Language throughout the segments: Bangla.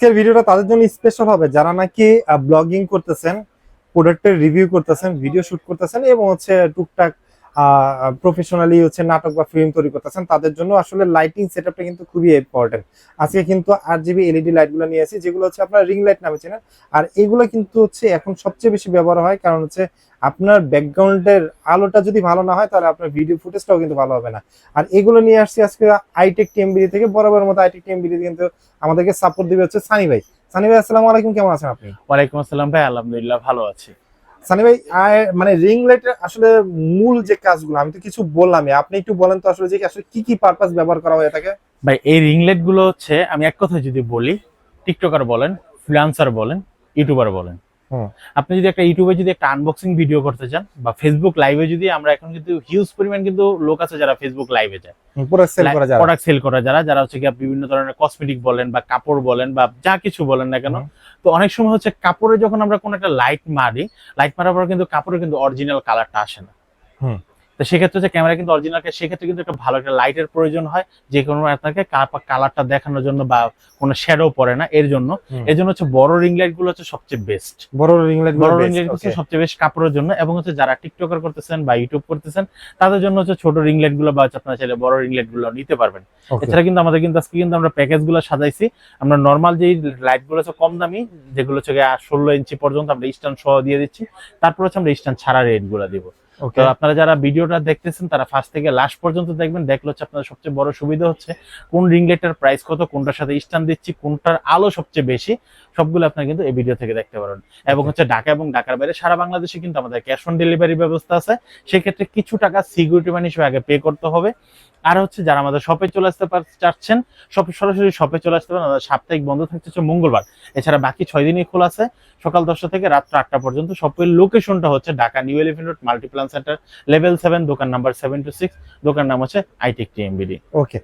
আজকের ভিডিওটা তাদের জন্য স্পেশাল হবে। যারা নাকি ব্লগিং করতেছেন প্রোডাক্টের রিভিউ করতেছেন ভিডিও শুট করতেছেন এবং হচ্ছে টুকটাক প্রফেশনালি হচ্ছে নাটক বা ফিল্ম তৈরি করতেছেন, তাদের জন্য আসলে লাইটিং সেটআপটা কিন্তু খুবই ইম্পর্টেন্ট আজকে কিন্তু আট জিবি এলইডি লাইটগুলো নিয়ে আসি যেগুলো হচ্ছে আপনার রিং লাইট নামে চেনেন। আর এগুলো কিন্তু হচ্ছে এখন সবচেয়ে বেশি ব্যবহার হয়, কারণ হচ্ছে আপনার ব্যাকগ্রাউন্ডের আলোটা যদি ভালো না হয় তাহলে আপনার ভিডিও ফুটেজটাও কিন্তু ভালো হবে না। আর এগুলো নিয়ে আসছি আজকে আইটেক টিএমবিডি থেকে বরাবর মতো আইটেক টিএমবিডি কিন্তু আমাদেরকে সাপোর্ট দিবে হচ্ছে সানি ভাই। সানি ভাই আসসালামু আলাইকুম কেমন আছেন আপনি? ওয়ালাইকুম আসসালাম ভাই আলহামদুলিল্লাহ ভালো আছি। সানি ভাই মানে রিং লাইটের আসলে মূল যে কাজগুলো আমি তো কিছু বললামই আপনি একটু বলেন তো আসলে যে আসলে কি কি পারপাস ব্যবহার করা হয়ে থাকে ভাই এই রিংলেটগুলো হচ্ছে আমি এক কথা যদি বলি টিকটকার বলেন ফ্রিলান্সার বলেন ইউটিউবার বলেন। আপনি যদি একটা ইউটিউবে যদি একটা আনবক্সিং ভিডিও করতে চান বা ফেসবুক লাইভে যদি আমরা এখন কিন্তু হিউজ পরিমাণ কিন্তু লোক আছে যারা ফেসবুক লাইভে যায়। পুরো সেল করা প্রোডাক্ট সেল করা যারা যারা হচ্ছে বিভিন্ন ধরনের কসমেটিক বলেন বা কাপড় বলেন বা যা কিছু বলেন না কেন। তো অনেক সময় হচ্ছে কাপড়ে যখন আমরা কোনো একটা লাইট মারি লাইট মারার পর কিন্তু কাপড়ে কিন্তু অরিজিনাল কালারটা আসে না। হুম। তো সেক্ষেত্রে হচ্ছে ক্যামেরা কিন্তু অরিজিনাল সেক্ষেত্রে কিন্তু একটা ভালো একটা লাইটের প্রয়োজন হয় যে কোনো আপনাকে কালারটা দেখানোর জন্য বা কোনো শ্যাডো পড়ে না এর জন্য। এর জন্য হচ্ছে বড় রিং লাইটগুলো হচ্ছে সবচেয়ে বেস্ট বড় রিং লাইট বড় রিং লাইট হচ্ছে সবচেয়ে বেস্ট কাপড়ের জন্য এবং হচ্ছে যারা টিকটকার করতেছেন বা ইউটিউব করতেছেন তাদের জন্য হচ্ছে ছোট রিং লাইটগুলো বা হচ্ছে আপনারা চাইলে বড় রিং লাইটগুলো নিতে পারবেন। এছাড়া কিন্তু আমাদের কিন্তু আজকে কিন্তু আমরা প্যাকেজগুলো সাজাইছি। আমরা নর্মাল যেই লাইটগুলো হচ্ছে কম দামি যেগুলো হচ্ছে ষোলো ইঞ্চি পর্যন্ত আমরা স্ট্যান্ড সহ দিয়ে দিচ্ছি। তারপর হচ্ছে আমরা স্ট্যান্ড ছাড়া রেটগুলো দিব। তো আপনারা যারা ভিডিওটা দেখতেছেন তারা ফার্স্ট থেকে লাস্ট পর্যন্ত দেখবেন দেখলে হচ্ছে আপনাদের সবচেয়ে বড় সুবিধা হচ্ছে কোন রিং লাইটের প্রাইস কত কোনটার সাথে স্ট্যান্ড দিচ্ছি কোনটার আলো সবচেয়ে বেশি সবগুলো আপনারা কিন্তু এই ভিডিও থেকে দেখতে পারেন এবং হচ্ছে ঢাকা এবং ঢাকার বাইরে সারা বাংলাদেশে কিন্তু আমাদের ক্যাশ অন ডেলিভারি ব্যবস্থা আছে। সেক্ষেত্রে কিছু টাকা সিকিউরিটি মানি হিসেবে আগে পে করতে হবে। আর হচ্ছে যারা আমাদের শপে চলে আসতে চাচ্ছেন শপে সরাসরি শপে চলে আসতে পারেন, আমাদের সাপ্তাহিক বন্ধ থাকতে হচ্ছে মঙ্গলবার। এছাড়া বাকি ছয় দিনই খোলা আছে, সকাল দশটা থেকে রাত্র আটটা পর্যন্ত। শপের লোকেশনটা হচ্ছে Dhaka new elephant road multiplan center level seven দোকান নাম্বার সেভেন টু সিক্স দোকান নাম হচ্ছে আইটেক টিএমবিডি ওকে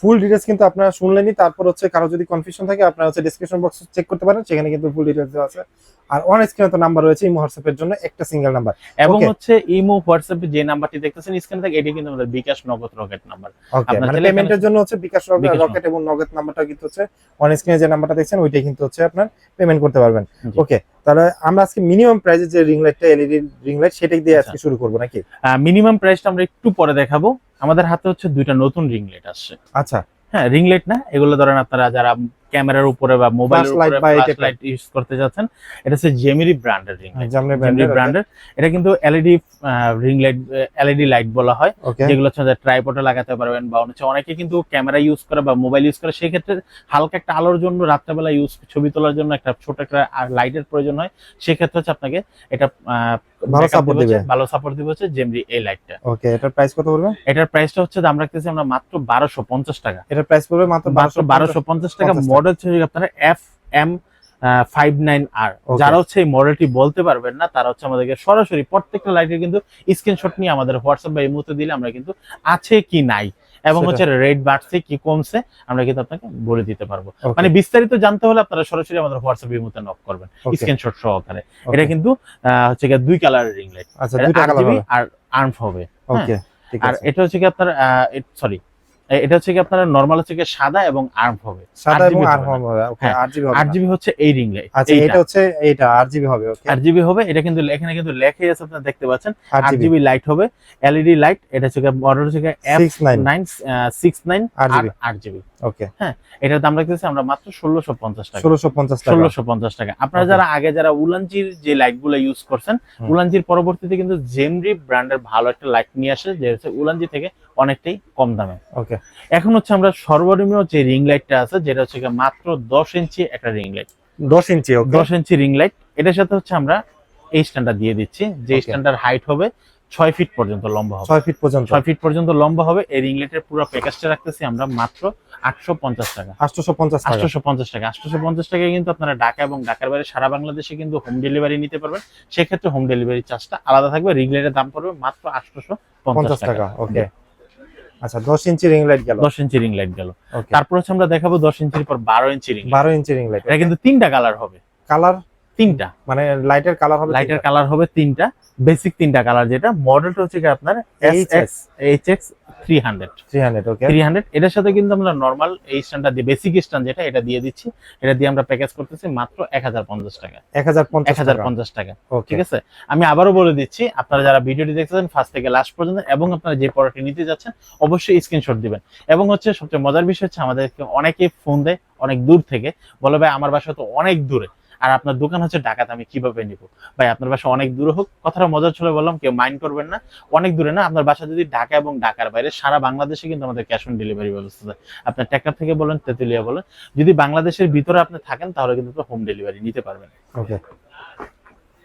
ফুল ডিটেলস কিন্তু আপনারা শুনলেনই। তারপর হচ্ছে কারও যদি কনফিউশন থাকে আপনারা হচ্ছে ডিসক্রিপশন বক্স চেক করতে পারেন সেখানে কিন্তু ফুল ডিটেলস দেওয়া আছে। আর অন স্ক্রিনে তো নাম্বার রয়েছে ইমো হোয়াটসঅ্যাপের জন্য একটা সিঙ্গেল নাম্বার এবং হচ্ছে ইমো হোয়াটসঅ্যাপে যে নাম্বারটি দেখতেছেন স্ক্রিনে থাকে এটি কিন্তু আমাদের বিকাশ নগদ রকেট নাম্বার আপনার মানে পেমেন্টের জন্য হচ্ছে বিকাশ বিকাশ রকেট এবং নগদ নাম্বারটা কিন্তু হচ্ছে অন স্ক্রিনে যে নাম্বারটা দেখছেন ওইটাই কিন্তু হচ্ছে আপনার পেমেন্ট করতে পারবেন। ওকে তাহলে আমরা আজকে মিনিমাম প্রাইসে যে রিং লাইটটা এলইডি রিং লাইট সেটাই দিয়ে আচ্ছা। আজকে শুরু করব নাকি? মিনিমাম প্রাইসটা আমরা একটু পরে দেখাবো। আমাদের হাতে হচ্ছে দুইটা নতুন রিংলেট আসছে। আচ্ছা। হ্যাঁ রিংলেট না এগুলো ধরেন আপনারা যারা ক্যামেরার উপরে বা মোবাইল লাইট ইউজ করতে যাচ্ছেন এটা হচ্ছে জেমিরি ব্র্যান্ডের রিং জেমিরি ব্র্যান্ডের এটা কিন্তু LED ring light LED light বলা হয়। যেগুলো হচ্ছে ট্রাইপডে লাগাতে পারবেন বা হচ্ছে অনেকে কিন্তু ক্যামেরা ইউজ করে বা মোবাইল ইউজ করে সেই ক্ষেত্রে হালকা একটা আলোর জন্য রাত্রেবেলা ইউজ ছবি তোলার জন্য একটা ছোট একটা লাইটের প্রয়োজন হয়। সেক্ষেত্রে হচ্ছে আপনাকে এটা আহ, ভালো support দিবে ভালো সাপোর্ট দিবে হচ্ছে জেমরি এই লাইটটা ওকে এটার প্রাইস কত পড়বে? এটার প্রাইসটা হচ্ছে দাম রাখতেছি আমরা মাত্র বারোশো পঞ্চাশ টাকা। এটার প্রাইস পড়বে মাত্র মাত্র বারোশো পঞ্চাশ টাকা। মডেল হচ্ছে আপনারা F M five nine R. যারা হচ্ছে এই মডেলটি বলতে পারবেন না তারা হচ্ছে আমাদেরকে সরাসরি প্রত্যেকটা লাইটের কিন্তু স্ক্রিনশট নিয়ে আমাদের হোয়াটসঅ্যাপ বা এই মুহূর্তে দিলে আমরা কিন্তু আছে কি নাই। এবং হচ্ছে রেট বাড়ছে কি কমছে আমরা কিন্তু আপনাকে বলে দিতে পারব। মানে বিস্তারিত জানতে হলে আপনারা সরাসরি আমাদের হোয়াটসঅ্যাপ এর মধ্যে নক করবেন. স্ক্রিনশট সহকারে। এটা কিন্তু আহ, হচ্ছে কি দুই কালারের রিং লাইট আচ্ছা আর আর্ম হবে আর এটা হচ্ছে কি আপনার সরি এটা হচ্ছে কি আপনার নরমাল হচ্ছে কি সাদা এবং আর্ম হবে। সাদা এবং আর্ম হবে ওকে আরজিবি হবে আরজিবি জিবি হচ্ছে এই রিং লাইট আচ্ছা এটা হচ্ছে এইটা 8 জিবি হবে ওকে আরজিবি হবে এটা কিন্তু এখানে কিন্তু লেখা আছে আপনারা দেখতে পাচ্ছেন। 8 আট জিবি জিবি লাইট হবে এলইডি লাইট এটা হচ্ছে মডেল হচ্ছে F 69 RGB six nine 8 GB আট জিবি ওকে এটার দাম রাখতেছি আমরা মাত্র ষোলোশো পঞ্চাশ টাকা। 1650 টাকা। ষোলোশো পঞ্চাশ টাকা। আপনারা যারা আগে যারা উলানজির যে লাইটগুলো ইউজ করছেন। উলানজির পরবর্তীতে কিন্তু জেমরি ব্র্যান্ডের ভালো একটা লাইট নিয়ে আসে যে হচ্ছে উলানজি থেকে অনেকটাই কম দামে। ওকে এখন হচ্ছে আমরা সর্বনিম্ন যে রিং লাইটটা আছে যেটা হচ্ছে মাত্র দশ ইঞ্চি একটা রিং লাইট 10 ইঞ্চি দশ ইঞ্চি রিং লাইট এটার সাথে হচ্ছে আমরা এই স্ট্যান্ডার্ড দিয়ে দিচ্ছি যে Okay. স্ট্যান্ডার্ড হাইট হবে ছয় ফিট পর্যন্ত লম্বা হবে। 6 ফিট পর্যন্ত। ছয় ফিট পর্যন্ত লম্বা হবে। এই রিং লাইটের পুরো প্যাকেজটা রাখতেছি আমরা মাত্র আটশো পঞ্চাশ টাকা। 850 টাকা। আটশোশো পঞ্চাশ টাকা। আটশোশো পঞ্চাশ টাকায় কিন্তু আপনারা ঢাকা এবং ঢাকার বাইরে সারা বাংলাদেশে কিন্তু হোম ডেলিভারি নিতে পারবেন। সেক্ষেত্রে হোম ডেলিভারি চার্জটা আলাদা থাকবে রিং লাইটের দাম পড়বে মাত্র আটশোশো পঞ্চাশ টাকা। ওকে আচ্ছা 10 ইঞ্চি রিং লাইট গেল। দশ ইঞ্চি রিং লাইট গেল। তারপর হচ্ছে আমরা দেখাবো দশ ইঞ্চির পর বারো inch ring 12 inch ring light এটা কিন্তু তিনটা কালার হবে। কালার তিনটা। মানে লাইটের কালার হবে লাইটের কালার হবে তিনটা। বেসিক তিনটা কালার যেটা মডেলটা হচ্ছে কি আপনার HS H X three hundred 300 okay three hundred এটার সাথে কিন্তু আমরা নর্মাল এই স্ট্যান্ডটা দিয়ে বেসিক স্ট্যান্ড যেটা এটা দিয়ে দিচ্ছি। এটা দিয়ে আমরা প্যাকেজ করতেছি মাত্র এক হাজার পঞ্চাশ টাকা। 1050 এক হাজার টাকা ঠিক আছে? আমি আবারও বলে দিচ্ছি আপনারা যারা ভিডিওটি দেখতেছেন ফার্স্ট থেকে লাস্ট পর্যন্ত এবং আপনারা যে প্রোডাক্টটি নিতে যাচ্ছেন অবশ্যই স্ক্রিনশট দিবেন। এবং হচ্ছে সবচেয়ে মজার বিষয় হচ্ছে আমাদেরকে অনেকে ফোন দেয় অনেক দূর থেকে। বলে ভাই আমার বাসা তো অনেক দূরে। আর আপনার দোকান হচ্ছে ঢাকাতে আমি কীভাবে নিব? ভাই আপনার বাসা অনেক দূরে হোক কথাটা মজার ছলে বললাম কেউ মাইন্ড করবেন না। অনেক দূরে না আপনার বাসা যদি ঢাকা এবং ঢাকার বাইরে সারা বাংলাদেশে কিন্তু আমাদের ক্যাশ অন ডেলিভারি ব্যবস্থা আছে। আপনার টেকনাফ থেকে বলেন তেতুলিয়া বলেন যদি বাংলাদেশের ভিতরে আপনি থাকেন তাহলে কিন্তু হোম ডেলিভারি নিতে পারবেন। ওকে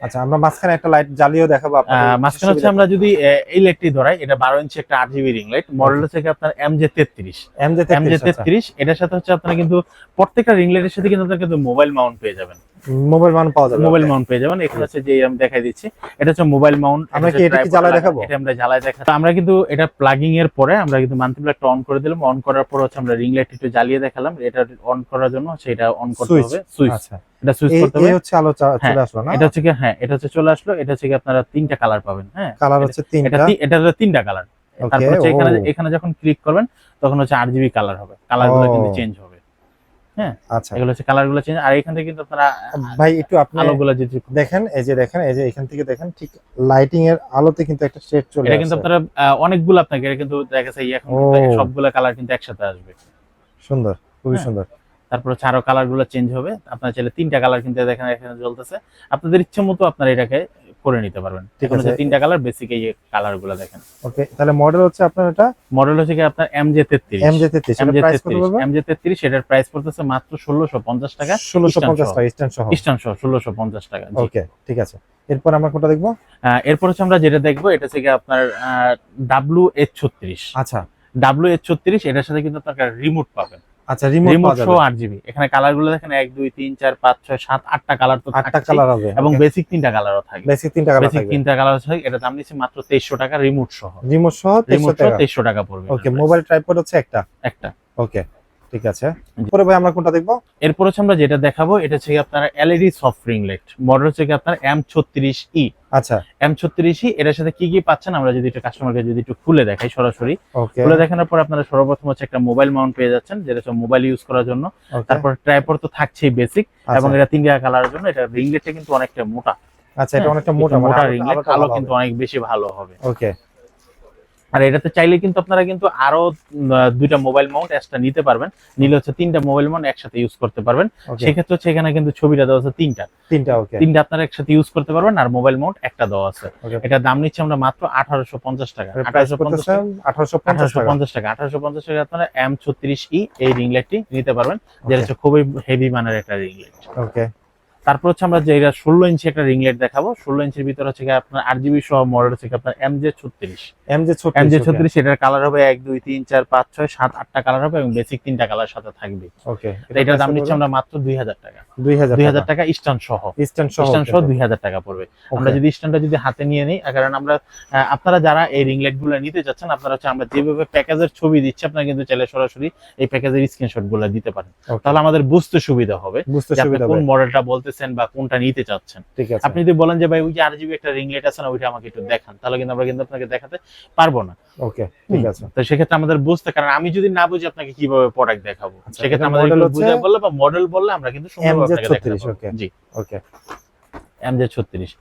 আচ্ছা আমরা মাঝখানে একটা লাইট জ্বালিয়েও দেখাবো আপনাদের মাঝখানে হচ্ছে আমরা যদি এই লাইটটি ধরাই এটা বারো ইঞ্চি একটা রিং লাইট মডেল হচ্ছে কি আপনার এম জে তেত্রিশ। এমজে এম জে তেত্রিশ এটার সাথে হচ্ছে আপনারা কিন্তু প্রত্যেকটা রিং লাইটের সাথে কিন্তু আপনারা কিন্তু মোবাইল মাউন্ট পেয়ে যাবেন। মোবাইল মান পাওয়া যাবে মোবাইল মাউন্ট পেয়ে যাবেন। এখানে হচ্ছে যে আমি দেখাই দিচ্ছি এটা হচ্ছে মোবাইল মাউন্ট আমরা কি এটা কি জ্বালায় দেখাবো? এটা আমরা জ্বালায় দেখা আমরা কিন্তু এটা প্লাগিং এর পরে আমরা কিন্তু অন করে দিলাম। অন করার পর হচ্ছে আমরা রিং লাইট একটু জ্বালিয়ে দেখালাম। এটা অন করার জন্য এটা অন করতে হবে। সুইচ আচ্ছা। এটা সুইচ করতে এই হবে হচ্ছে আলো হ্যাঁ, চলে আসলো না? এটা হচ্ছে কি হ্যাঁ এটা হচ্ছে চলে আসলো। এটা হচ্ছে কি আপনারা তিনটা কালার পাবেন। হ্যাঁ। কালার হচ্ছে তিনটা। তি- এটা তিনটা কালার তারপর হচ্ছে এখানে এখানে যখন ক্লিক করবেন তখন হচ্ছে আর জিবি কালার হবে। কালারগুলো কিন্তু চেঞ্জ হবে। আচ্ছা। এগুলো হচ্ছে কালারগুলো চেঞ্জ আর এখান থেকে কিন্তু আপনারা ভাই একটু আপনি আলো যদি দেখেন। এই যে দেখেন এই যে এখান থেকে দেখেন ঠিক লাইটিং এর আলোতে কিন্তু একটা শেড চলে এটা কিন্তু আপনারা অনেকগুলো আপনাকে এটা কিন্তু দেখা যাচ্ছে এখন সবগুলো কালার কিন্তু একসাথে আসবে। সুন্দর খুবই হ্যাঁ। সুন্দর। তারপর হচ্ছে আরও কালারগুলো চেঞ্জ হবে। আপনার চাইলে তিনটা কালার কিন্তু দেখেন এখানে জ্বলতেছে। আপনাদের ইচ্ছে মতো আপনারা এটাকে করে নিতে পারবেন। আছে। তিনটা কালার বেসিক এই কালারগুলো দেখেন। ওকে তাহলে মডেল হচ্ছে আপনার এটা? মডেল হচ্ছে কি আপনার এম জে তেত্রিশ এমজে 33 এম জে প্রাইস কত তেত্রিশ এম জে তেত্রিশ এটার প্রাইস পড়তেছে মাত্র ষোলোশো পঞ্চাশ টাকা 1650 টাকা স্ট্যান্ড সহ। স্টান সহ ষোলোশো পঞ্চাশ টাকা জি। ওকে ঠিক আছে। এরপর আমরা কোনটা দেখব? এরপর হচ্ছে আমরা যেটা দেখব এটা গিয়ে আপনার ডাব্লু এইচ ছত্রিশ। আচ্ছা। ডাব্লু এইচ ছত্রিশ এটার সাথে কিন্তু আপনার রিমোট পাবেন। আচ্ছা রিমোট সহ যাবে। আট জিবি এখানে কালারগুলো দেখেন এক দুই তিন চার পাঁচ ছয় সাত আটটা কালার তো আটটা থাকছেই। কালার হবে এবং বেসিক তিনটা কালারও থাকে বেসিক তিনটা কালার বেসিক তিনটা কালার আছে এটা দাম নিচ্ছে মাত্র 2300 টাকা রিমোট সহ। রিমোট সহ 2300 টাকা। পড়বে ওকে। মোবাইল ট্রাইপড হচ্ছে একটা। একটা। ওকে ঠিক আছে। পরে ভাই আমরা কোনটা দেখব? এরপর হচ্ছে আমরা যেটা দেখাবো এটা হচ্ছে আপনার LED soft ring light model হচ্ছে আপনার এম ছত্রিশ ই আচ্ছা। এম ছত্রিশ ই এটার সাথে কি কি পাচ্ছেন আমরা যদি একটু কাস্টমারকে যদি একটু খুলে দেখাই সরাসরি। খুলে দেখানোর পর আপনারা সর্বপ্রথম হচ্ছে একটা মোবাইল মাউন্ট পেয়ে যাচ্ছেন যেটা হচ্ছে মোবাইল ইউজ করার জন্য। তারপর ট্রাইপড তো থাকছেই বেসিক আচ্ছা। এবং এটা তিন তিনটা কালারের জন্য এটা রিং লাইটটা কিন্তু অনেকটা মোটা। আচ্ছা এটা হ্যাঁ, অনেকটা মোটা মানে মোটা রিং লাইট আলো কিন্তু অনেক বেশি ভালো হবে। ওকে আর এটাতে চাইলে কিন্তু আপনারা কিন্তু আরও দুইটা মোবাইল মাউন্ট এক্সট্রা নিতে পারবেন। নিলে হচ্ছে তিনটা মোবাইল মাউন্ট একসাথে ইউজ করতে পারবেন। সেক্ষেত্রে হচ্ছে এখানে কিন্তু ছবিটা দেওয়া আছে তিনটা। তিনটা ওকে তিনটা আপনারা একসাথে ইউজ করতে পারবেন আর মোবাইল মাউন্ট একটা দেওয়া আছে। এটা দাম নিচ্ছে আমরা মাত্র আঠারোশো পঞ্চাশ টাকা। আঠারোশো পঞ্চাশ করতেছেন 1850 আঠারোশো টাকা। আঠারোশো পঞ্চাশ টাকা। আপনারা এম ছত্রিশ ই এই রিং লাইটটি নিতে পারবেন। যেটা হচ্ছে খুবই হেভি মানের একটা রিং লাইট ওকে তারপর হচ্ছে আমরা যে এটা ষোলো ইঞ্চি একটা রিং লাইট দেখাবো। ষোলো ইঞ্চির ভিতরে হচ্ছে আপনার আট জিবি সহ মডেল হচ্ছে আপনার এম জে ছত্রিশ। MJ 36 M J okay. ছত্রিশ কালার হবে এক দুই তিন চার পাঁচ ছয় সাত আটটা কালার হবে এবং বেসিক তিনটা কালার সাথে থাকবে। ওকে এটার দাম নিচ্ছে আমরা মাত্র দুই হাজার টাকা। 2000 দুই হাজার টাকা স্ট্যান্ড সহ। স্ট্যান্ড সহ স্ট্যান্ড সহ দুই হাজার টাকা পড়বে। আমরা যদি স্ট্যান্ডটা যদি হাতে নিয়ে নিই কারণ আমরা আপনারা যারা এই রিং লাইটগুলো নিতে চাচ্ছেন আপনারা হচ্ছে আমরা যেভাবে প্যাকেজের ছবি দিচ্ছি আপনারা কিন্তু চাইলে সরাসরি এই প্যাকেজের স্ক্রিনশটগুলো দিতে পারেন। তাহলে আমাদের বুঝতে সুবিধা হবে বুঝতে সুবিধা কোন মডেলটা বলতেছেন বা কোনটা নিতে চাচ্ছেন। ঠিক আছে। আপনি যদি বলেন যে ভাই ওই যে আর একটা রিং লাইট আছে না ওইটা আমাকে একটু দেখান। তাহলে কিন্তু আমরা কিন্তু আপনাকে দেখাতে পারব না। ওকে ঠিক আছে। তো সেক্ষেত্রে আমাদের বুঝতে কারণ আমি যদি না বুঝি আপনাকে কীভাবে প্রোডাক্ট দেখাবো? আচ্ছা, সেক্ষেত্রে আমাদের বুঝে বললে বা মডেল বললে আমরা কিন্তু সুন্দরভাবে MZ আপনাকে দেখাতে 36, পারব। okay. জি। ওকে ছত্রিশ।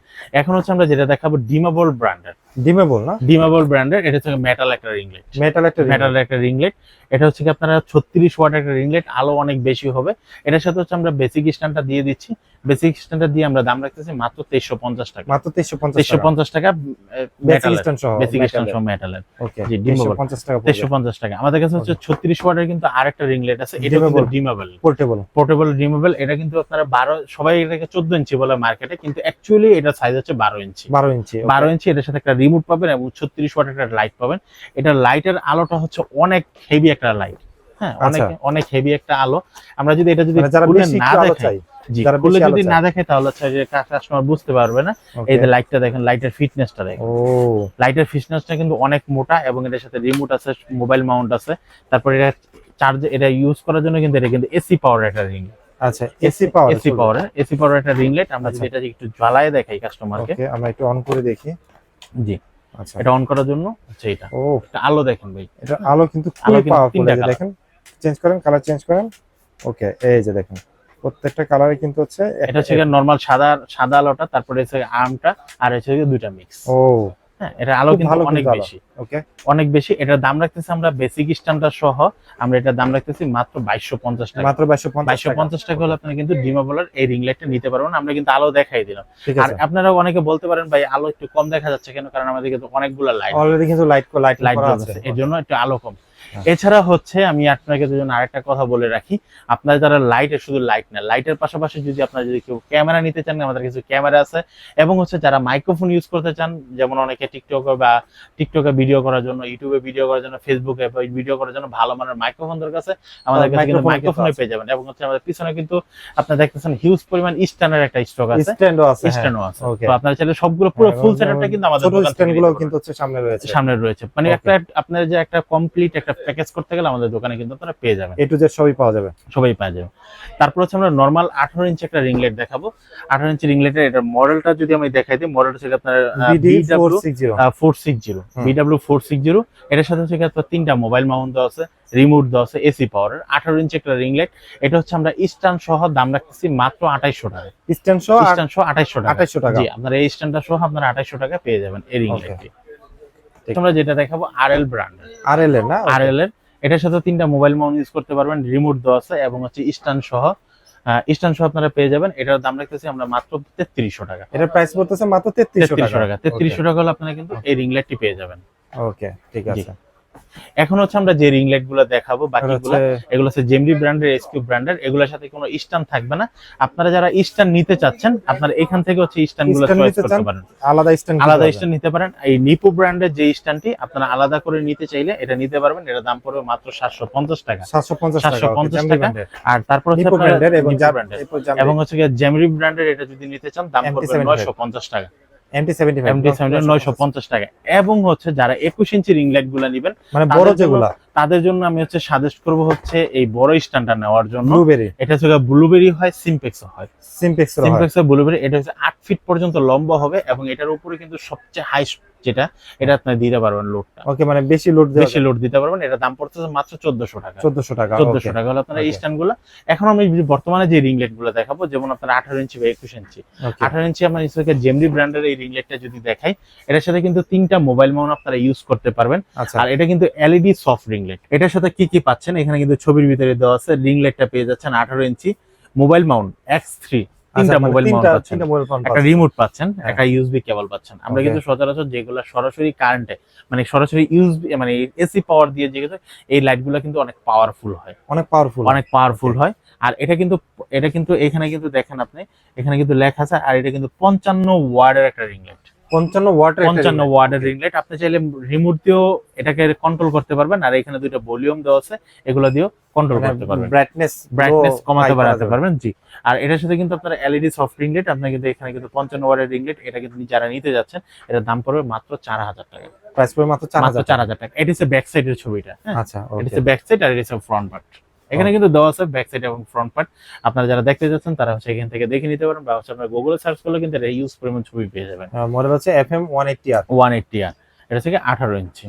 এখন হচ্ছে আমরা যেটা দেখাবো ডিমাবল ব্র্যান্ডের ডিমেবল না? ডিমাবল ব্র্যান্ডের এটা হচ্ছে মেটাল একটা রিং লাইট মেটাল একটা মেটাল একটা রিং লাইট এটা হচ্ছে কি আপনারা ছত্রিশ ওয়াট একটা রিং লাইট আলো অনেক বেশি হবে। এটার সাথে হচ্ছে আমরা বেসিক স্ট্যান্ডটা দিয়ে দিচ্ছি। বেসিক স্ট্যান্ডটা দিয়ে আমরা দাম রাখতেছি মাত্র তেইশশো পঞ্চাশ টাকা। মাত্র 350 তেইশশো টাকা। পঞ্চাশ টাকা বেসিক স্ট্যান্ড সহ বেসিক স্ট্যান্ড সহ মেটালের জি, dimmable। 350 টাকা তেইশশো পঞ্চাশ টাকা। আমাদের কাছে হচ্ছে ছত্রিশ ওয়াটের কিন্তু আরেকটা রিং লাইট আছে এটা কিন্তু। ডিমাবল পোর্টেবল পোর্টেবল রিমুভেবল এটা কিন্তু আপনারা বারো সবাই এটাকে চোদ্দ ইঞ্চি বলে মার্কেটে কিন্তু অ্যাকচুয়ালি এটা সাইজ হচ্ছে বারো ইঞ্চি। 12 ইঞ্চি. বারো ইঞ্চি এটার সাথে একটা রিমোট পাবেন এবং ছত্রিশ ওয়াট একটা লাইট পাবেন। এটা লাইটের আলোটা হচ্ছে অনেক হেভি একটা লাইট হ্যাঁ অনেক আচ্ছা। অনেক হেভি একটা আলো। আমরা যদি এটা যদি মানে না দেখাই যারা আলো যদি না দেখাই তাহলে হচ্ছে যে কাস্টমার বুঝতে পারবে না। এই যে লাইটটা দেখেন লাইটের ফিটনেসটা দেখেন। ও। লাইটের ফিটনেসটা কিন্তু অনেক মোটা এবং এটার সাথে রিমোট আছে মোবাইল মাউন্ট আছে। তারপর এটা চার্জ এটা ইউজ করার জন্য কিন্তু এটা কিন্তু এসি পাওয়ার একটা রিং আচ্ছা এসি পাওয়ার এসি পাওয়ারের এসি পাওয়ার একটা রিং লাইট আমরা যদি আচ্ছা। এটা একটু জ্বালায় দেখাই কাস্টমারকে ওকে আমরা একটু অন করে দেখি। জি। আচ্ছা। এটা অন করার জন্য হচ্ছে এটা। ও। একটা আলো দেখেন ভাই। এটা আলো কিন্তু খুবই পাওয়ারফুল। দেখেন চেঞ্জ করেন কালার চেঞ্জ করেন। ওকে এই যে দেখেন। প্রত্যেকটা কালারে কিন্তু হচ্ছে এটা হচ্ছে নর্মাল সাদা সাদা আলোটা তারপরে হচ্ছে আর্মটা আর হচ্ছে দুইটা মিক্স ও। হ্যাঁ এটা আলো কিন্তু অনেক বেশি। ওকে অনেক বেশি। এটার দাম রাখতেছি আমরা বেসিক স্ট্যান্ডার্ড সহ আমরা এটার দাম রাখতেছি মাত্র বাইশশো পঞ্চাশ টাকা। মাত্র 250 বাইশশো টাকা। পঞ্চাশ টাকা হলে আপনি কিন্তু ডিমাবলার এই রিং লাইটটা নিতে পারবেন। আমরা কিন্তু আলো দেখাই দিলাম। আর আপনারা অনেকে বলতে পারেন ভাই আলো একটু কম দেখা যাচ্ছে কেন? কারণ আমাদের কিন্তু অনেকগুলো লাইট অলরেডি কিন্তু লাইট লাইট লাইট আছে। এর জন্য একটু আলো কম। এছাড়া হচ্ছে আমি আপনাকে দুজন আরেকটা কথা বলে রাখি। আপনার যারা লাইটের শুধু লাইট না লাইটের পাশাপাশি যদি আপনারা যদি কেউ ক্যামেরা নিতে চান আমাদের কিছু ক্যামেরা আছে। এবং হচ্ছে যারা মাইক্রোফোন ইউজ করতে চান যেমন অনেকে টিকটকে বা টিকটকে ভিডিও করার জন্য ইউটিউবে ভিডিও করার জন্য ফেসবুকে ভিডিও করার জন্য ভালো মানের মাইক্রোফোন দরকার আছে আমাদের কাছে কিন্তু মাইক্রোফোনে পেয়ে যাবেন। এবং হচ্ছে আমাদের পিছনে কিন্তু আপনার দেখতেছেন হিউজ পরিমাণ স্ট্যান্ডার্ড একটা স্টক আছে। স্ট্যান্ডও আছে হ্যাঁ। স্ট্যান্ডও আছে। তো আপনারা চাইলে সবগুলো পুরো হ্যাঁ, ফুল সেটআপটা কিন্তু আমাদের দোকান থেকে কিন্তু হচ্ছে সামনে রয়েছে। সামনে রয়েছে। মানে একটা আপনার যে একটা কমপ্লিট একটা প্যাকেজ করতে গেলে আমাদের দোকানে কিন্তু আপনারা পেয়ে যাবেন। এ টু জেড সবই পাওয়া যাবে। সবাই পেয়ে যাবে। তারপর হচ্ছে আমরা নর্মাল আঠারো ইঞ্চি একটা রিংলেট দেখাবো। আঠারো ইঞ্চি রিংলেটের এটা মডেলটা যদি আমি দেখাই দিই মডেলটা ছিল আপনার BD 460 four six zero BW four six zero এটার সাথে হচ্ছে আপনার তিনটা মোবাইল মাউন্ট দেওয়া আছে রিমোট দেওয়া আছে এসি পাওয়ার আঠারো ইঞ্চি একটা রিংলেট এটা হচ্ছে আমরা স্ট্যান্ড সহ দাম রাখতেছি মাত্র আঠাইশশো টাকা স্ট্যান্ড সহ স্ট্যান্ড সহ আঠাইশশো টাকা। 2800 টাকা। জি আপনার এই স্ট্যান্ডটা সহ আপনার আঠাইশশো টাকা পেয়ে যাবেন এই রিংলেটটি তোমরা যেটা দেখাবো আর এল ব্র্যান্ডের আরএল এর না? আর এল এর। এটার সাথে তিনটা মোবাইল মাউন্ট ইউজ করতে পারবেন রিমোট দেওয়া আছে এবং হচ্ছে স্ট্যান্ড সহ। স্ট্যান্ড সহ আপনারা পেয়ে যাবেন। এটার দাম রাখতেছি আমরা মাত্র তেত্রিশশো টাকা। এটার প্রাইস পড়তেছে মাত্র 3300 তেত্রিশশো টাকা। টাকা। তেত্রিশশো টাকা হলে আপনারা কিন্তু এই রিংলাইটটি পেয়ে যাবেন। ওকে ঠিক আছে। এখন হচ্ছে আমরা যে রিংলাইটগুলো দেখাবো বাকিগুলো এগুলো হচ্ছে জেমরি ব্র্যান্ডের এসকিউ ব্র্যান্ডের এগুলোর সাথে কোনো স্ট্যান্ড থাকবে না। আপনারা যারা স্ট্যান্ড নিতে চাচ্ছেন আপনারা এখান থেকে হচ্ছে স্ট্যান্ডগুলো চয়েস করতে পারেন। আলাদা স্ট্যান্ড আলাদা স্ট্যান্ড নিতে পারেন। এই নিপো ব্র্যান্ডের যে স্ট্যান্ডটি আপনারা আলাদা করে নিতে চাইলে এটা নিতে পারবেন। এটা দাম পড়বে মাত্র সাতশো পঞ্চাশ টাকা। 750 টাকা 750 টাকা। আর তারপর হচ্ছে ব্র্যান্ডের এবং এবং হচ্ছে জেমরি ব্র্যান্ডের এটা যদি নিতে চান দাম পড়বে MT75 নয়শো পঞ্চাশ টাকা। এমটি 75 এমডি সেভেন্টি টাকা। এবং হচ্ছে যারা একুশ ইঞ্চি রিং লাইটগুলা নিবেন মানে বড় যেগুলো? তাদের জন্য আমি হচ্ছে সাজেস্ট করব হচ্ছে এই বড় স্ট্যান্ডটা নেওয়ার জন্য। ব্লুবেরি এটা হচ্ছে ব্লুবেরি হয় সিমপেক্স হয়। সিমপেক্স সিম্পেক্স হয়। সিমপেক্স ব্লুবেরি এটা হচ্ছে আট ফিট পর্যন্ত লম্বা হবে এবং এটার উপরে কিন্তু সবচেয়ে হাই যেটা এটা আপনি দিতে পারবেন লোডটা ওকে মানে বেশি লোড বেশি লোড দিতে পারবেন এটা দাম পড়তেছে মাত্র চোদ্দশো টাকা। 1400 টাকা চোদ্দশো okay, টাকা হলে আপনার এই Okay. স্ট্যান্ডগুলো। এখন আমি বর্তমানে যে রিংলেটগুলো দেখাবো যেমন আপনার আঠারো ইঞ্চি বা একুশ ইঞ্চি okay, আঠারো ইঞ্চি আমার ইসকে জেমরি ব্র্যান্ডের এই রিংলেটটা যদি দেখাই এটার সাথে কিন্তু তিনটা মোবাইল মাউন্ট আপনারা ইউজ করতে পারবেন। আচ্ছা। আর এটা কিন্তু এলইডি সফট রিংলেট এটার সাথে কি কি পাচ্ছেন? এখানে কিন্তু ছবির ভিতরে দেওয়া আছে রিংলেটটা পেয়ে যাচ্ছেন আঠারো ইঞ্চি মোবাইল মাউন্ট এক্স থ্রি তিনটা মোবাইল তিনটা মোবাইল একটা রিমোট পাচ্ছেন হ্যাঁ। একটা ইউএসবি কেবল পাচ্ছেন। আমরা কিন্তু সচরাচর যেগুলো সরাসরি কারেন্টে মানে সরাসরি ইউএসবি মানে এসি পাওয়ার দিয়ে যেগুলো এই লাইটগুলো কিন্তু অনেক পাওয়ারফুল হয়। অনেক পাওয়ারফুল অনেক পাওয়ারফুল হয়। আর এটা কিন্তু এটা কিন্তু এখানে কিন্তু দেখেন আপনি এখানে কিন্তু লেখা আছে আর এটা কিন্তু পঞ্চান্ন ওয়ার্ডের একটা রিংলেট 55 ওয়াটের পঞ্চান্ন ওয়ার্ডের রিংলেট আপনি চাইলে রিমোট দিয়েও এটাকে কন্ট্রোল করতে পারবেন আর এখানে দুইটা ভলিউম দেওয়া আছে এগুলো দিয়েও কন্ট্রোল মানে করতে পারবেন। ব্রাইটনেস ব্রাইটনেস কমাতে বাড়াতে পারবেন জি। আর এটার সাথে কিন্তু আপনার এলইডি সফট রিংলেট আপনি কিন্তু এখানে কিন্তু পঞ্চান্ন ওয়ার্ডের রিংলেট এটা কিন্তু যারা নিতে যাচ্ছেন এটার দাম পড়বে মাত্র চার হাজার টাকা। প্রাইস পড়বে মাত্র মাত্র 4000 চার হাজার টাকা। এটা হচ্ছে ব্যাক সাইডের ছবিটা হ্যাঁ? আচ্ছা এটা হচ্ছে ব্যাক সাইড আর এটা হচ্ছে ফ্রন্ট পার্ট এখানে কিন্তু দেওয়া আছে ব্যাক সাইড এবং ফ্রন্ট পার্ট আপনারা যারা দেখতে যাচ্ছেন তারা হচ্ছে এখান থেকে দেখে নিতে পারেন বা হচ্ছে আপনার গুগলে সার্চ করলে কিন্তু এটা ইউজ পরিমাণ ছবি পেয়ে যাবেন। মডেল হচ্ছে FM 180 R one eighty R এটা হচ্ছে আঠারো ইঞ্চি।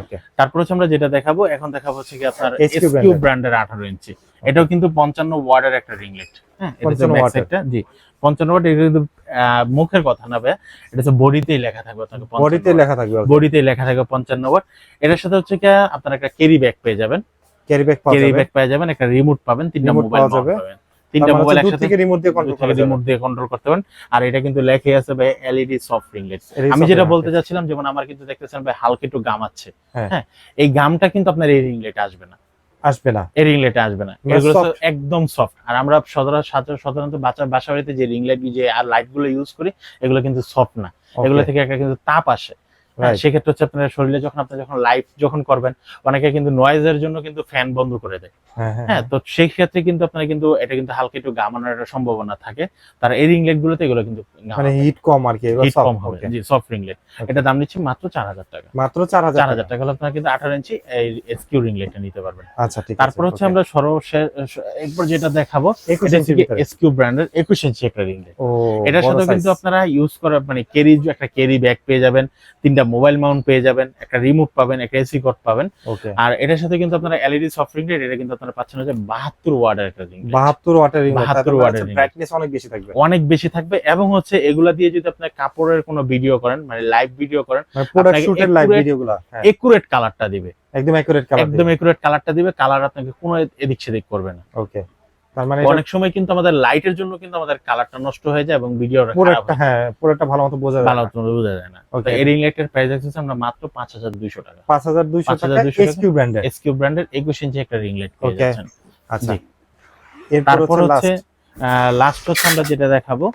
ওকে তারপর হচ্ছে আমরা যেটা দেখাবো এখন দেখাবো হচ্ছে কি আপনার এসকিউ। ব্র্যান্ডের আঠারো ইঞ্চি। এটাও কিন্তু পঞ্চান্ন ওয়ার্ডের একটা রিংলেট হ্যাঁ এটা হচ্ছে 55 back জি পঞ্চান্ন ওয়াট এটা কিন্তু মুখের কথা না ভাই এটা হচ্ছে বডিতেই লেখা থাকবে আপনাকে বডিতে লেখা থাকবে বডিতেই লেখা থাকবে পঞ্চান্ন ওয়াট। এটার সাথে হচ্ছে কি আপনার একটা ক্যারি ব্যাগ পেয়ে যাবেন। ক্যারি ব্যাগ পাওয়া ক্যারি ব্যাগ যাবেন একটা রিমোট পাবেন তিনটা মোবাইল পাওয়া। পাবেন। তিনটা মানে মোবাইল একসাথে থেকে রিমোট দিয়ে কন্ট্রোল থেকে রিমোট দিয়ে কন্ট্রোল করতে পারেন। আর এটা কিন্তু লেখে আছে ভাই এলইডি সফট রিংলেট এটাই আমি যেটা বলতে চাচ্ছিলাম যেমন আমার কিন্তু দেখতেছেন ভাই হালকা একটু গামাচ্ছে হ্যাঁ। হ্যাঁ এই গামটা কিন্তু আপনার এই আসবে না। আসবে না। এই রিংলেটে আসবে না। মানে এগুলো তো একদম সফট আর আমরা সাধারণ- সাধারণত বাচ্চা বাসা বাড়িতে যে রিং লাইট যে আর লাইটগুলো ইউজ করি এগুলো কিন্তু সফট না। এগুলো থেকে একটা কিন্তু তাপ আসে. সেক্ষেত্রে হচ্ছে আপনার শরীরে যখন আপনি যখন লাইভ যখন করবেন অনেকে কিন্তু নয়েজের জন্য কিন্তু ফ্যান বন্ধ করে দেয়। হ্যাঁ হ্যাঁ হ্যাঁ তো সেই ক্ষেত্রে কিন্তু আপনার কিন্তু এটা কিন্তু হালকা একটু গামানোর একটা সম্ভাবনা থাকে। তার এই রিংলেট গুলোতে এগুলো কিন্তু মানে হিট কম আর কি হিট কম হবে। জি সফট রিংলেট এটা দাম নিচ্ছি মাত্র চার হাজার টাকা। মাত্র চার হাজার চার হাজার টাকা হলে আপনার কিন্তু আঠারো ইঞ্চি এই এসকিউ রিংলেটটা নিতে পারবেন। আচ্ছা ঠিক আছে তারপর হচ্ছে আমরা সর্বশেষ একবার যেটা দেখাবো একুশ হচ্ছে এসকিউ ব্র্যান্ডের একুশ ইঞ্চি একটা রিংলেট ও এটার সাথে কিন্তু আপনারা ইউজ করা মানে ক্যারি একটা ক্যারি ব্যাগ পেয়ে যাবেন। তিনটা মোবাইল মাউন্ট পেয়ে যাবেন একটা রিমোট পাবেন একটা এসি কর্ড পাবেন। আর এটার সাথে কিন্তু আপনারা এলইডি সফট রিংলেট এটা কিন্তু আপনারা পাচ্ছেন হচ্ছে বাহাত্তর ওয়ার্ডের একটা রিংলেট বাহাত্তর ওয়াটের রিং 72 watt এর ব্রাইটনেস অনেক বেশি থাকবে। অনেক বেশি থাকবে এবং হচ্ছে এগুলা দিয়ে যদি আপনি কাপড়ের কোনো ভিডিও করেন মানে লাইভ ভিডিও করেন মানে প্রোডাক্ট শুটের লাইভ ভিডিওগুলো একুরেট কালারটা দিবে। একদম একুরেট কালার একদম একুরেট কালারটা দিবে কালার আপনাকে কোনো এদিক সেদিক করবে না। ওকে তার মানে অনেক সময় কিন্তু আমাদের লাইটের জন্য কিন্তু আমাদের কালারটা নষ্ট হয়ে যায় এবং ভিডিওটা খারাপ হ্যাঁ প্রোডাক্টটা ভালো মতো বোঝা যায় ভালো মতো বোঝা যায় না। তো এই রিং লাইটের প্রাইস আছে আমরা মাত্র পাঁচ হাজার দুইশো টাকা। 5200 টাকা 5200 এসকিউ ব্র্যান্ডের এসকিউ ব্র্যান্ডের একুশ ইঞ্চি একটা রিং লাইট পেয়ে যাচ্ছেন। আচ্ছা। এরপর তারপর হচ্ছে লাস্ট হচ্ছে আমরা যেটা দেখাবো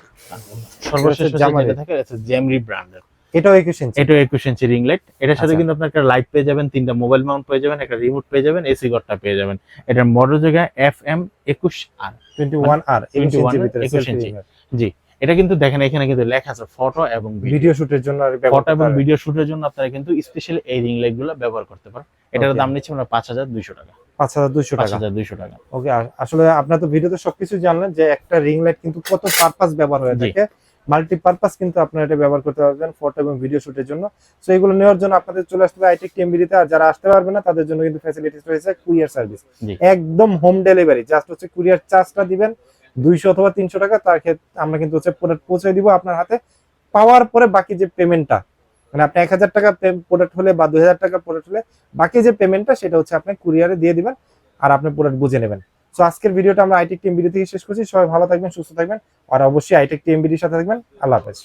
সর্বশেষ। যেটা থাকে এটা জেমরি ব্র্যান্ডের এটাও 21 ইঞ্চি এটাও একুশ ইঞ্চি রিং লাইট এটার সাথে আচ্ছা। কিন্তু আপনার একটা লাইট পেয়ে যাবেন তিনটা মোবাইল মাউন্ট পেয়ে যাবেন একটা রিমোট পেয়ে যাবেন এসি গড়টা পেয়ে যাবেন। এটার মডেল জায়গা এফ এম একুশ আর 21 আর 21 21 ইঞ্চির ভিতরে 21 selfie ইঞ্চি। জি এটা কিন্তু দেখেন এখানে কিন্তু লেখা আছে ফটো এবং ভিডিও শুটের জন্য আর ফটো এবং ভিডিও শুটের জন্য আপনারা কিন্তু স্পেশালি এই রিং লাইটগুলো ব্যবহার করতে পারেন। এটার দাম নিচ্ছে আমরা পাঁচ হাজার দুইশো টাকা। 5200 পাঁচ টাকা। হাজার দুইশো টাকা। ওকে আসলে আপনারা তো ভিডিওতে সবকিছু জানলেন যে একটা রিং লাইট কিন্তু কত পারপাস ব্যবহার হয়ে থাকে। মাল্টি পারপাস কিন্তু আপনারা এটা ব্যবহার করতে পারবেন ফটো এবং ভিডিও শুটের জন্য। সো এগুলো নেওয়ার জন্য আপনাদের চলে আসতে হবে আইটেক টিএমবিডিতে আর যারা আসতে পারবে না তাদের জন্য কিন্তু ফ্যাসিলিটিস রয়েছে কুরিয়ার সার্ভিস একদম হোম ডেলিভারি জাস্ট হচ্ছে কুরিয়ার চার্জটা দিবেন দুইশো অথবা তিনশো টাকা তার ক্ষেত্রে আমরা কিন্তু হচ্ছে প্রোডাক্ট পৌঁছে দিব আপনার হাতে। পাওয়ার পরে বাকি যে পেমেন্টটা মানে আপনি এক হাজার টাকা প্রোডাক্ট হলে বা দুই হাজার টাকা প্রোডাক্ট হলে বাকি যে পেমেন্টটা সেটা হচ্ছে আপনি কুরিয়ারে দিয়ে দিবেন। আর আপনি প্রোডাক্ট বুঝে নেবেন। সো আজকের ভিডিওটা আমরা আইটেক টিম ভিডিও থেকে শেষ করছি। সবাই ভালো থাকবেন, সুস্থ থাকবেন, আর অবশ্যই আইটেক টিম ভিডিওর সাথে থাকবেন। আল্লাহ হাফেজ।